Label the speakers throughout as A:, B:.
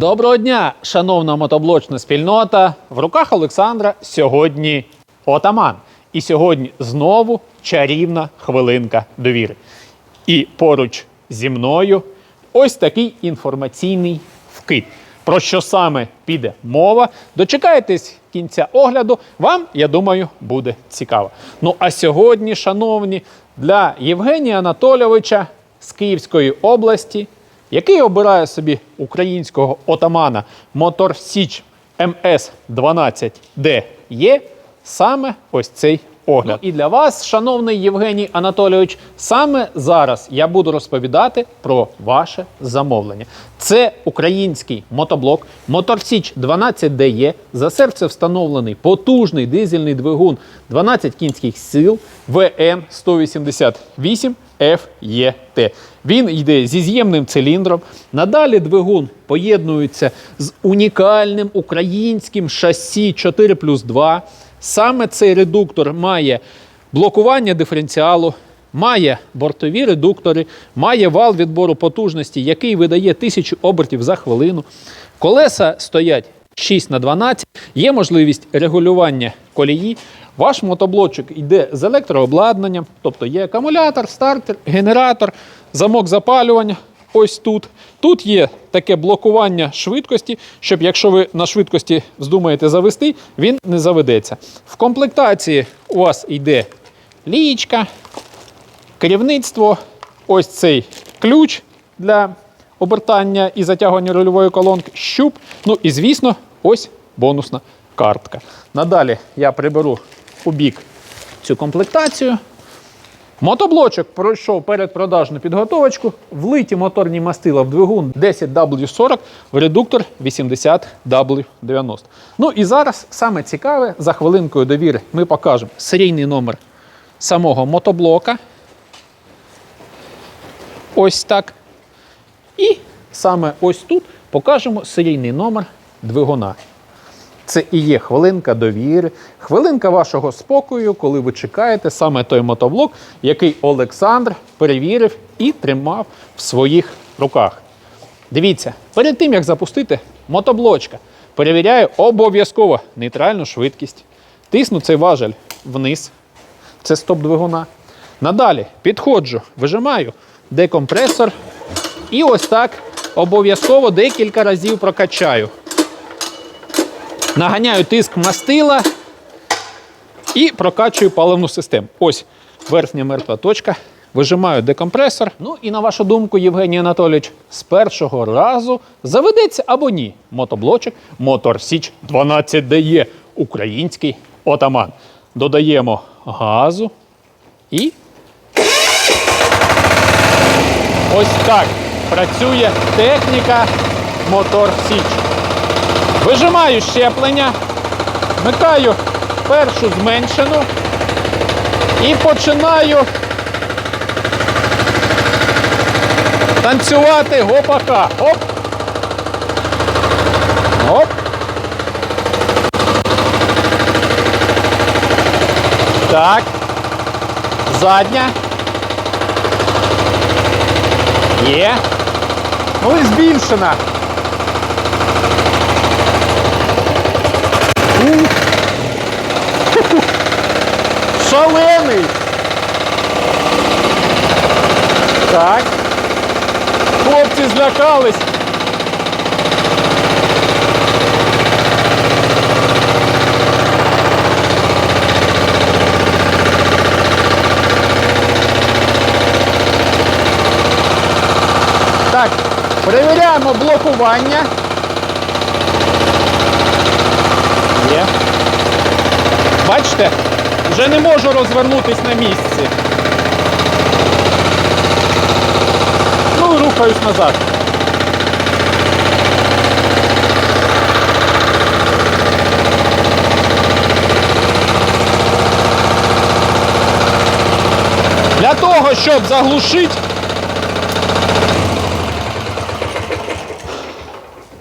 A: Доброго дня, шановна мотоблочна спільнота. В руках Олександра сьогодні отаман. І сьогодні знову чарівна хвилинка довіри. І поруч зі мною ось такий інформаційний вкид. Про що саме піде мова? Дочекайтесь кінця огляду. Вам, я думаю, буде цікаво. Ну а сьогодні, шановні, для Євгенія Анатолійовича з Київської області, який обирає собі українського отамана Мотор Січ МС 12Д є саме ось цей огляд. Ну, і для вас, шановний Євгеній Анатолійович, саме зараз я буду розповідати про ваше замовлення. Це український мотоблок Мотор Січ 12DE, за серце встановлений потужний дизельний двигун 12 кінських сил ВМ 188 FET. Він йде зі з'ємним циліндром. Надалі двигун поєднується з унікальним українським шасі 4 плюс 2. Саме цей редуктор має блокування диференціалу, має бортові редуктори, має вал відбору потужності, який видає 1000 обертів за хвилину. Колеса стоять 6 на 12, є можливість регулювання колії. Ваш мотоблочок йде з електрообладнанням, тобто є акумулятор, стартер, генератор, замок запалювання. Ось тут. Тут є таке блокування швидкості, щоб якщо ви на швидкості вздумаєте завести, він не заведеться. В комплектації у вас йде лієчка, керівництво, ось цей ключ для обертання і затягування рульової колонки, щуп. Ну і, звісно, ось бонусна картка. Надалі я приберу у бік цю комплектацію. Мотоблочок пройшов передпродажну підготовочку, влиті моторні мастила в двигун 10W40 в редуктор 80W90. Ну і зараз саме цікаве, за хвилинкою довіри ми покажемо серійний номер самого мотоблока. Ось так. І саме ось тут покажемо серійний номер двигуна. Це і є хвилинка довіри, хвилинка вашого спокою, коли ви чекаєте саме той мотоблок, який Олександр перевірив і тримав в своїх руках. Дивіться, перед тим як запустити мотоблочка, перевіряю обов'язково нейтральну швидкість. Тисну цей важель вниз. Це стоп двигуна. Надалі підходжу, вижимаю декомпресор. І ось так обов'язково декілька разів прокачаю. Наганяю тиск мастила і прокачую паливну систему. Ось верхня мертва точка. Вижимаю декомпресор. Ну і на вашу думку, Євгеній Анатолійович, з першого разу заведеться або ні мотоблочок Мотор Січ 12DE український отаман. Додаємо газу і. Ось так працює техніка Мотор Січ. Вижимаю щеплення, вмикаю першу зменшену і починаю танцювати гопака. Оп. Оп. Так. Задня. Є. Ну і збільшена. Шалений. Так. Хлопці злякались. Так, перевіряємо блокування. Є. Бачите, вже не можу розвернутись на місці. Ну і рухаюсь назад. Для того, щоб заглушити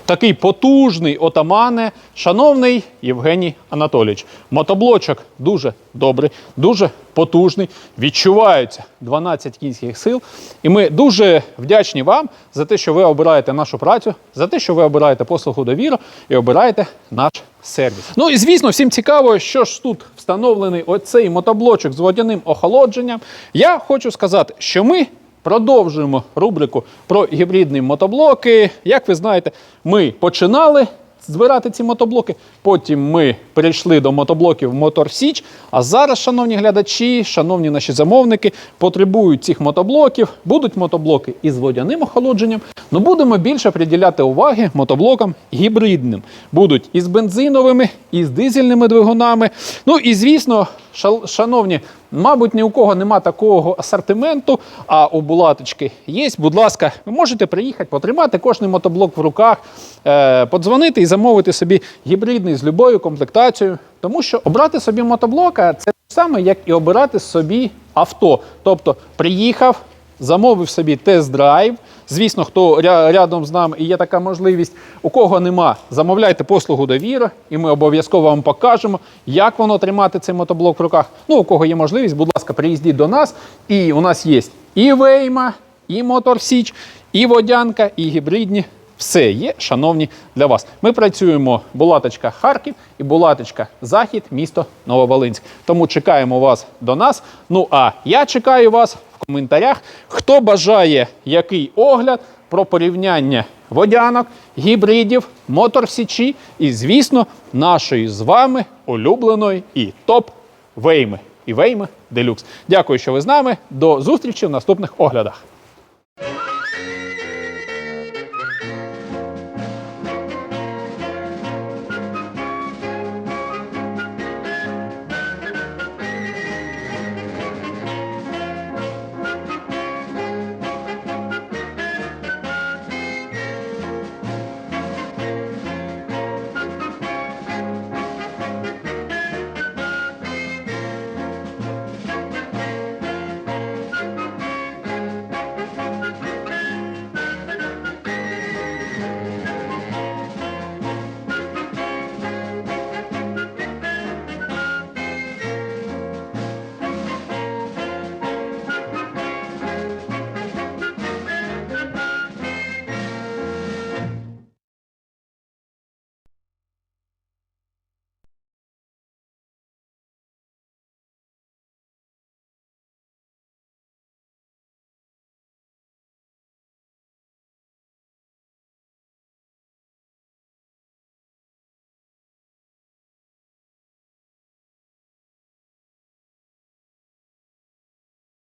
A: такий потужний отамане, шановний Євгеній Анатолійович. Мотоблочок дуже добрий, дуже потужний. Відчуваються 12 кінських сил. І ми дуже вдячні вам за те, що ви обираєте нашу працю, за те, що ви обираєте послугу довіру і обираєте наш сервіс. Ну і звісно, всім цікаво, що ж тут встановлений оцей мотоблочок з водяним охолодженням. Я хочу сказати, що ми продовжуємо рубрику про гібридні мотоблоки. Як ви знаєте, ми починали збирати ці мотоблоки. Потім ми перейшли до мотоблоків Мотор Січ. А зараз, шановні глядачі, шановні наші замовники, потребують цих мотоблоків. Будуть мотоблоки із водяним охолодженням. Ну будемо більше приділяти уваги мотоблокам гібридним. Будуть із бензиновими, і з дизельними двигунами. Ну і звісно, шановні, мабуть, ні у кого нема такого асортименту, а у булаточки є. Будь ласка, ви можете приїхати, потримати кожний мотоблок в руках, е, подзвонити і замовити собі гібридний з любою комплектацією. Тому що обрати собі мотоблока це те саме, як і обирати собі авто. Тобто приїхав, замовив собі тест-драйв. Звісно, хто рядом з нами і є така можливість, у кого нема, замовляйте послугу довіра, і ми обов'язково вам покажемо, як воно тримати цей мотоблок в руках. Ну, у кого є можливість, будь ласка, приїздіть до нас. І у нас є і Вейма, і Мотор Січ, і водянка, і гібридні. Все є, шановні, для вас. Ми працюємо Булаточка Харків і Булаточка Захід, місто Нововолинськ. Тому чекаємо вас до нас. Ну а я чекаю вас коментарях. Хто бажає який огляд про порівняння водянок, гібридів, моторсічі і, звісно, нашої з вами улюбленої і топ Вейми. І Вейми Делюкс. Дякую, що ви з нами. До зустрічі в наступних оглядах.